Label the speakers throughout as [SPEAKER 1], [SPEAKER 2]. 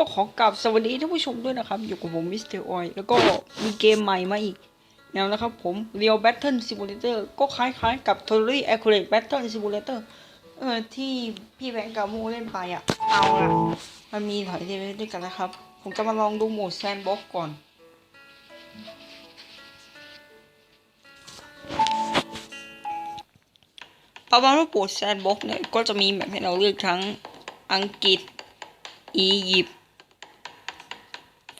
[SPEAKER 1] ก็ขอกราบสวัสดีท่านผู้ชมด้วยนะครับ อยู่กับผมมิสเตอร์ออยแล้วก็มีเกมใหม่มาอีกแนวนะครับผม Real Battle Simulator ก็คล้ายๆกับ Totally Accurate Battle Simulator เออที่พี่แบงค์กามูเล่นไปอะ เอาละมันมีหลายเลเวลด้วยกันนะครับ ผมจะมาลองดูโหมดแซนบ็อกก่อน ประมาณว่าโปรดแซนบ็อกเนี่ย ก็จะมีแบบให้เราเลือกทั้งอังกฤษอียิปต์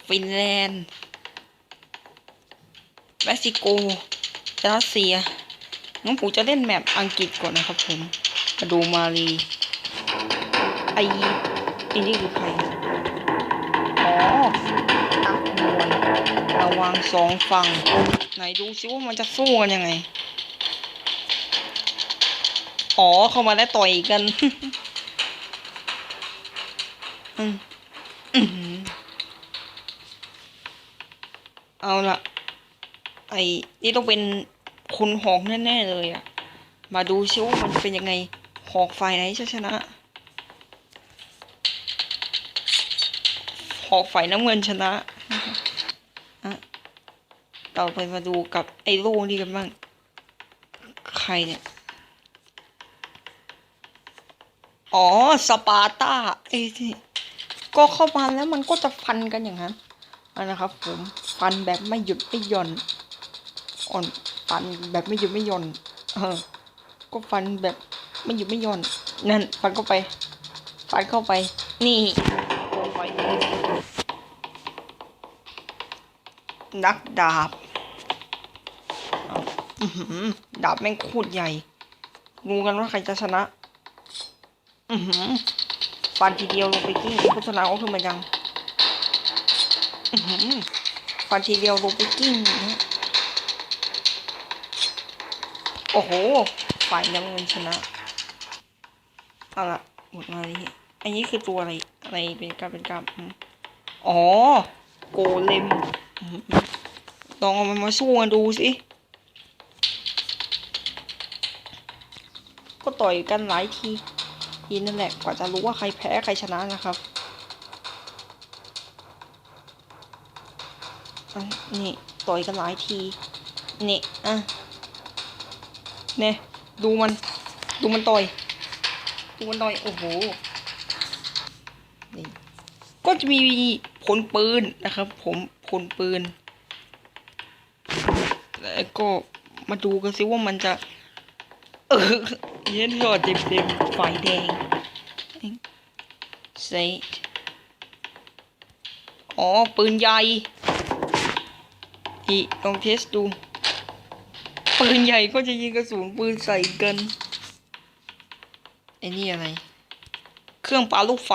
[SPEAKER 1] ฟินแลนด์เม็กซิโกรัสเซียงั้นผมจะเล่นแมปอังกฤษก่อนนะครับผมมาดูมาลีไออ้นี่คือใครอ๋อนักมวยระวังสองฝั่ง ไหนดูซิว่ามันจะสู้กันยังไง อ๋อ เข้ามาแล้วต่อยกัน อืมอื้อหือ เอาละไอ้นี่ต้องเป็นคุณหอกแน่ๆเลยอะมาดูซิว่ามันจะเป็นยังไงหอกฝ่ายไหนจะชนะ หอกฝ่ายน้ำเงินชนะอะต่อไปมาดูกับไอ้โล่นี่กันบ้าง ใครเนี่ย อ๋อ สปาร์ตาไอ้ที่ก็เข้ามาแล้วมันก็จะฟันกันอย่างนั้น นะครับ ผมฟันแบบไม่หยุดไม่หย่อนอ่อนฟันแบบไม่หยุดไม่หย่อนเออก็ฟันแบบไม่หยุดไม่หย่อนนั่นฟันเข้าไป ฟันเข้าไป นี่โอ้ยนักดาบดาบแม่งโคตรใหญ่งูกันว่าใครจะชนะ อือหือฟันทีเดียวลงไปกิ้งโฆษณาก็คือมันยัง ฟันทีเดียวลงไปกิ้งนี้โอ้โห ฝ่ายน้ำเงินชนะ เอาละหมดมานี้อันนี้คือตัวอะไร อะไรเป็นกล้ามเป็นกล้ามอ๋อ โกเลมลองเอามันมาสู้กันดูสิ ก็ต่อยกันหลายทีทีนั่นแหละ กว่าจะรู้ว่าใครแพ้ใครชนะนะครับ อันนี่ต่อยกันหลายทีนี่อะเนี่ยดูมัน ดูมันต่อย ดูมันต่อย โอ้โหนี่ก็จะมีผลปืนนะครับ ผมผลปืน แล้วก็มาดูกันซิว่ามันจะ เออเย็นยอดเต็มเต็มไฟแดงเซตอ๋อ ปืนใหญ่ อีลองเทสดู ปืนใหญ่ก็จะยิงกระสุนปืนใส่กันไอ้นี่อะไร เครื่องปาลูกไฟ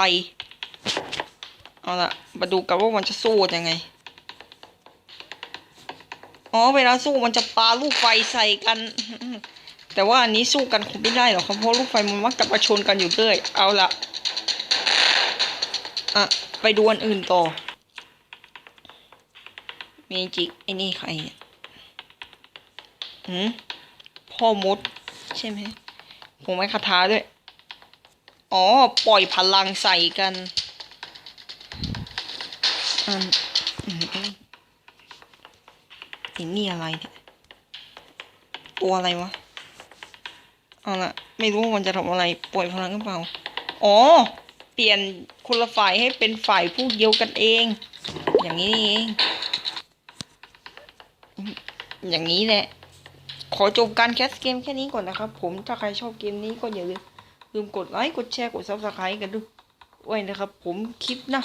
[SPEAKER 1] เอาละมาดูกันว่ามันจะสู้ยังไง อ๋อเวลาสู้มันจะปาลูกไฟใส่กัน แต่ว่าอันนี้สู้กันคงไม่ได้หรอกครับเพราะลูกไฟมันมักจะประชนกันอยู่เรื่อย เอาละอะไปดูอันอื่นต่อ มีจิกไอ้นี่ใครเนี่ยหืมพ่อมด ใช่ไหมผมไม่คาถาด้วย อ๋อ ปล่อยพลังใส่กันอันอืมอ้นี่อะไรเนี่ยตัวอะไรวะ เอาละไม่รู้ว่ามันจะทำอะไร ปล่อยพลังหรือเปล่า อ๋อ เปลี่ยนคนละฝ่ายให้เป็นฝ่ายผู้เดียวกันเอง อย่างนี้เอง อย่างนี้แหละ ขอจบการแคสเกมแค่นี้ก่อนนะครับ ผมถ้าใครชอบเกมนี้ก็อย่าลืมลืมกดไลค์กดแชร์กดซับสไครต์กันด้วยนะครับ ผมคลิปนะ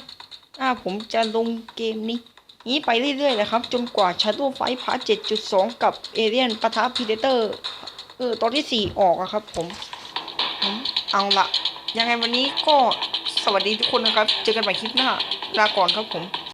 [SPEAKER 1] อ่าผมจะลงเกมนี้ นี้ไปเรื่อยๆนะครับจนกว่า Shadow Fight Part 7.2 กับ Alien ปะทะ Predator เออตอนที่สี่ออกอะครับผมผมเอาละยังไงวันนี้ก็สวัสดีทุกคนนะครับ เจอกันใหม่คลิปหน้าลาก่อนครับผม